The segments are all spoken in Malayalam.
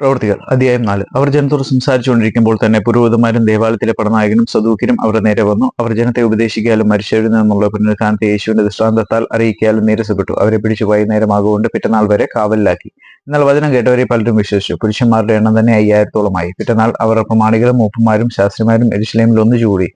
പ്രവൃത്തികൾ അധ്യായം നാല്. അവർ ജനത്തോട് സംസാരിച്ചുകൊണ്ടിരിക്കുമ്പോൾ തന്നെ പുരോഹിതന്മാരും ദേവാലയത്തിലെ പടനായകനും സദൂക്കിനും അവരുടെ നേരെ വന്നു. അവർ ജനത്തെ ഉപദേശിക്കാലും മരിച്ചവരിൽ നിന്നുള്ള പുനരുത്ഥാനത്തെ യേശുവിന്റെ ദൃഷ്ടാന്തത്താൽ അറിയിക്കാലും നീരസപ്പെട്ടു. അവരെ പിടിച്ചു വൈകുന്നേരമാകൊണ്ട് പിറ്റന്നാൾ വരെ കാവലിലാക്കി. എന്നാൽ വചനം കേട്ടവരെ പലരും വിശ്വസിച്ചു. പുരുഷന്മാരുടെ എണ്ണം തന്നെ അയ്യായിരത്തോളമായി. പിറ്റന്നാൾ അവർ പ്രമാണികളും മൂപ്പന്മാരും ശാസ്ത്രിമാരും എരിശിലേമിൽ ഒന്നിച്ചുകൂടി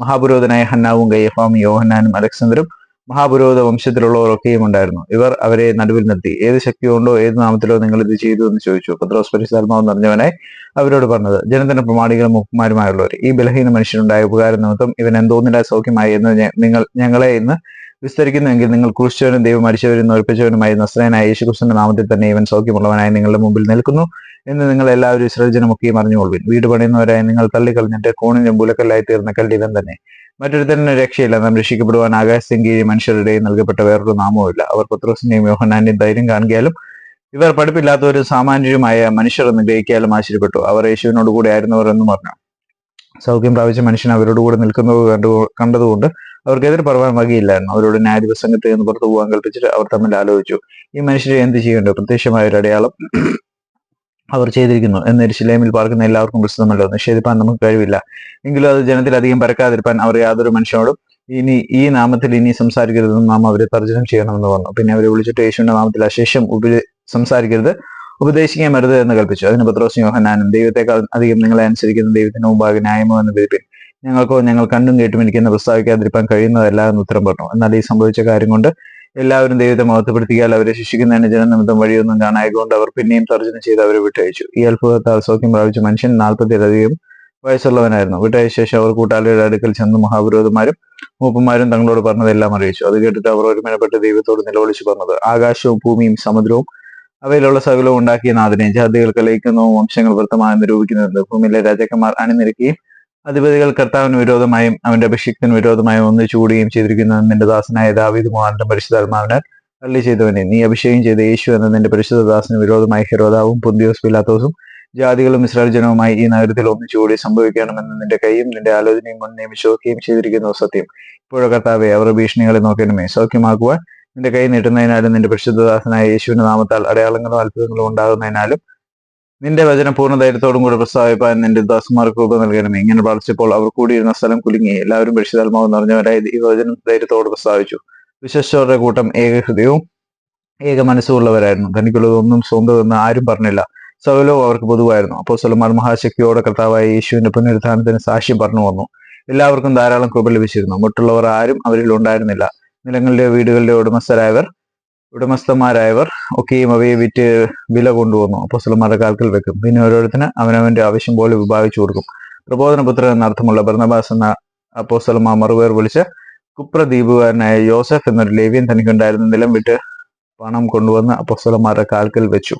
മഹാപുരോഹിതനായ ഹന്നാവും ഗയ്യഫാവും യോഹന്നാനും അലക്സണ്ടറും മഹാപുരോഹിത വംശത്തിലുള്ളവരൊക്കെയും ഉണ്ടായിരുന്നു. ഇവർ അവരെ നടുവിൽ നിർത്തി. ഏത് ശക്തി കൊണ്ടോ ഏത് നാമത്തിലോ നിങ്ങൾ ഇത് ചെയ്തു എന്ന് ചോദിച്ചു. പത്രോസ് പരിശുദ്ധാത്മാവ് നിറഞ്ഞവനെ അവരോട് പറഞ്ഞത് ജനത്തിന്റെ പ്രമാണികളും മുപ്പന്മാരുമായുള്ളവർ ഈ ബലഹീന മനുഷ്യനുണ്ടായ ഉപകാരം നിമിത്തം ഇവൻ എന്തോന്നില്ല സൗഖ്യമായി എന്ന് നിങ്ങൾ ഞങ്ങളെ ഇന്ന് വിസ്തരിക്കുന്നുവെങ്കിൽ നിങ്ങൾ കുറിച്ചവനും ദൈവം മരിച്ചവരും ഉറപ്പിച്ചവനുമായി നസ്രനായ യേശുക്രിസ്തുവിന്റെ നാമത്തിൽ തന്നെ ഇവൻ സൗഖ്യമുള്ളവനായി നിങ്ങളുടെ മുമ്പിൽ നിൽക്കുന്നു എന്ന് നിങ്ങൾ എല്ലാവരും ഇസ്രജനമൊക്കെയും അറിഞ്ഞുകൊള്ളുവിൻ. വീട് പണിയുന്നവരായി നിങ്ങൾ തള്ളിക്കളഞ്ഞിട്ട് കോണിനും മൂലക്കല്ലായി തീർന്ന കല്ലിവൻ തന്നെ. മറ്റൊരുത്തന്നെ രക്ഷയില്ല. നാം രക്ഷിക്കപ്പെടുവാൻ ആകാശത്തെയും കീഴിൽ മനുഷ്യരുടെയും നൽകപ്പെട്ട വേറൊരു നാമവുമില്ല അവർ പത്രോസിന്റെയും യോഹനാന്റെയും ധൈര്യം കാണിക്കാലും ഇവർ പഠിപ്പില്ലാത്തവരും സാമാന്യരുമായ മനുഷ്യർ എന്ന് ഗ്രഹിക്കാലും ആശ്ചര്യപ്പെട്ടു. അവർ യേശുവിനോട് കൂടെ ആയിരുന്നവർ എന്ന് പറഞ്ഞു. സൗഖ്യം പ്രാപിച്ച മനുഷ്യൻ അവരോട് കൂടെ നിൽക്കുന്നത് കണ്ടു കണ്ടതുകൊണ്ട് അവർക്കെതിരെ പറവാൻ വകയില്ലായിരുന്നു. അവരോട് ന്യായാധിപസംഘത്തിൽ നിന്ന് പുറത്തു പോകാൻ കൽപ്പിച്ചിട്ട് അവർ തമ്മിൽ ആലോചിച്ചു. ഈ മനുഷ്യരെ എന്ത് ചെയ്യേണ്ടത് പ്രത്യക്ഷമായ ഒരു അടയാളം. അവർ ചെയ്തിരിക്കുന്നു എന്ന് എരിശിലേമിൽ പാർക്കുന്ന എല്ലാവർക്കും പ്രസിദ്ധമല്ലോ നിഷേധിപ്പാൻ നമുക്ക് കഴിവില്ല. എങ്കിലും അത് ജനത്തിൽ അധികം പരക്കാതിരിപ്പാൻ അവർ യാതൊരു മനുഷ്യനോടും ഇനി ഈ നാമത്തിൽ ഇനി സംസാരിക്കരുതെന്ന് നാം അവരെ തർജനം ചെയ്യണമെന്ന് പറഞ്ഞു. പിന്നെ അവരെ വിളിച്ചിട്ട് യേശുവിന്റെ നാമത്തിൽ അശേഷം ഉപ സംസാരിക്കരുത് ഉപദേശിക്കാൻ വരുത് എന്ന് കൽപ്പിച്ചു. അതിന് പത്രോസ് യോഹനാനും ദൈവത്തെക്കാൾ അധികം നിങ്ങളെ അനുസരിക്കുന്ന ദൈവത്തിന് മുമ്പാകെ ന്യായമോ എന്ന് വിധിപ്പിൻ. ഞങ്ങൾക്കോ ഞങ്ങൾ കണ്ടും കേട്ടും ഇരിക്കുന്ന പ്രസ്താവിക്കാതിരിക്കാൻ കഴിയുന്നതല്ല എന്ന് ഉത്തരം പറഞ്ഞു. എന്നാൽ ഈ സംഭവിച്ച കാര്യം കൊണ്ട് എല്ലാവരും ദൈവത്തെ മഹത്വപ്പെടുത്തിയാൽ അവരെ ശിക്ഷിക്കുന്നതിന് ജനനിമിത്തം വഴിയൊന്നും കാണായതുകൊണ്ട് അവർ പിന്നെയും തർജനം ചെയ്ത് അവരെ വിട്ടയച്ചു. ഈ അത്ഭുതത്താൽ സൗഖ്യം പ്രാപിച്ച മനുഷ്യൻ നാൽപ്പത്തിലധികം വയസ്സുള്ളവനായിരുന്നു. വിട്ടയച്ച ശേഷം അവർ കൂട്ടാളിയുടെ അടുക്കൽ ചെന്ന് മഹാപുരോഹിതന്മാരും മൂപ്പന്മാരും തങ്ങളോട് പറഞ്ഞതെല്ലാം അറിയിച്ചു. അത് കേട്ടിട്ട് അവർ ഒരുമനപ്പെട്ട് ദൈവത്തോട് നിലവിളിച്ചു പറഞ്ഞത് ആകാശവും ഭൂമിയും സമുദ്രവും അവയിലുള്ള സകലവും ഉണ്ടാക്കിയ നാഥനെ ജാതികൾക്ക് ലയിക്കുന്നതും വംശങ്ങൾ വൃത്തമായി നിരൂപിക്കുന്നുണ്ട് ഭൂമിയിലെ രാജാക്കന്മാർ അണിനിരക്കുകയും അധിപതികൾ കർത്താവിന് വിരോധമായും അവന്റെ അഭിഷിക്തന് വിരോധമായും ഒന്നിച്ചു കൂടുകയും ചെയ്തിരിക്കുന്ന നിന്റെ ദാസനായ ദാവീദ് മുഖാന്തരം പരിശുദ്ധാത്മാവിനാൽ തള്ളി ചെയ്തവനെ. നീ അഭിഷേകം ചെയ്ത യേശു എന്ന നിന്റെ പരിശുദ്ധ ദാസന് വിരോധമായി ഹെരോദാവും പുന്തിയോസ് പിലാത്തോസും ജാതികളും ഇസ്രായേൽ ജനവുമായി ഈ നഗരത്തിൽ ഒന്നിച്ചുകൂടി സംഭവിക്കണമെന്ന് നിന്റെ കൈയും നിന്റെ ആലോചനയും മുൻ നിയമിച്ചുകയും ചെയ്തിരിക്കുന്നു സത്യം. ഇപ്പോഴോ കർത്താവെ അവർ ഭീഷണികളെ നോക്കണമേ സൗഖ്യമാക്കുവാൻ നിന്റെ കൈ നീട്ടുന്നതിനാലും നിന്റെ പരിശുദ്ധദാസനായ യേശുവിന്റെ നാമത്താൽ അടയാളങ്ങളും അത്ഭുതങ്ങളും ഉണ്ടാകുന്നതിനാലും നിന്റെ വചനം പൂർണ ധൈര്യത്തോടും കൂടെ പ്രസ്താവിപ്പാൻ നിന്റെ ദാസന്മാർക്ക് രൂപ നൽകണമേ. ഇങ്ങനെ പ്രാർത്ഥിച്ചപ്പോൾ അവർ കൂടിയിരുന്ന സ്ഥലം കുലുങ്ങി. എല്ലാവരും പരിശുദ്ധാത്മാവ് നിറഞ്ഞവരായി ഈ വചനം ധൈര്യത്തോട് പ്രസ്താവിച്ചു. വിശ്വസിച്ചവരുടെ കൂട്ടം ഏക ഹൃദയവും ഏക മനസ്സുള്ളവരായിരുന്നു. തനിക്കുള്ളതൊന്നും സ്വന്തമെന്ന് ആരും പറഞ്ഞില്ല. സകലവും അവർക്ക് പൊതുവായിരുന്നു. അപ്പോൾ സ്വലമാർ മഹാശക്തിയോടെ കർത്താവായ യേശുവിന്റെ പുനരുദ്ധാനത്തിന് സാക്ഷ്യം പറഞ്ഞു വന്നു. എല്ലാവർക്കും ധാരാളം കൃപ ലഭിച്ചിരുന്നു. മറ്റുള്ളവർ ആരും അവരിൽ ഉണ്ടായിരുന്നില്ല. നിലങ്ങളുടെ വീടുകളുടെ ഉടമസ്ഥരായവർ ഉടമസ്ഥന്മാരായവർ ഒക്കെയും അവയെ വിറ്റ് വില കൊണ്ടുവന്നു. അപ്പോസ്തലന്മാരുടെ കാൽക്കൽ വെക്കും. പിന്നെ ഓരോരുത്തന് അവനവന്റെ ആവശ്യം പോലെ വിഭാഗിച്ചു കൊടുക്കും. പ്രബോധനപുത്രൻ എന്നർത്ഥമുള്ള ബർണബാസ് എന്ന അപ്പോസ്തലമാർ മറുപേർ വിളിച്ച് കുപ്രദ്വീപുകാരനായ യോസഫ് എന്നൊരു ലേവ്യൻ തനിക്കുണ്ടായിരുന്ന നിലം വിട്ട് പണം കൊണ്ടുവന്ന് അപ്പോസ്തലന്മാരുടെ കാൽക്കൽ വെച്ചു.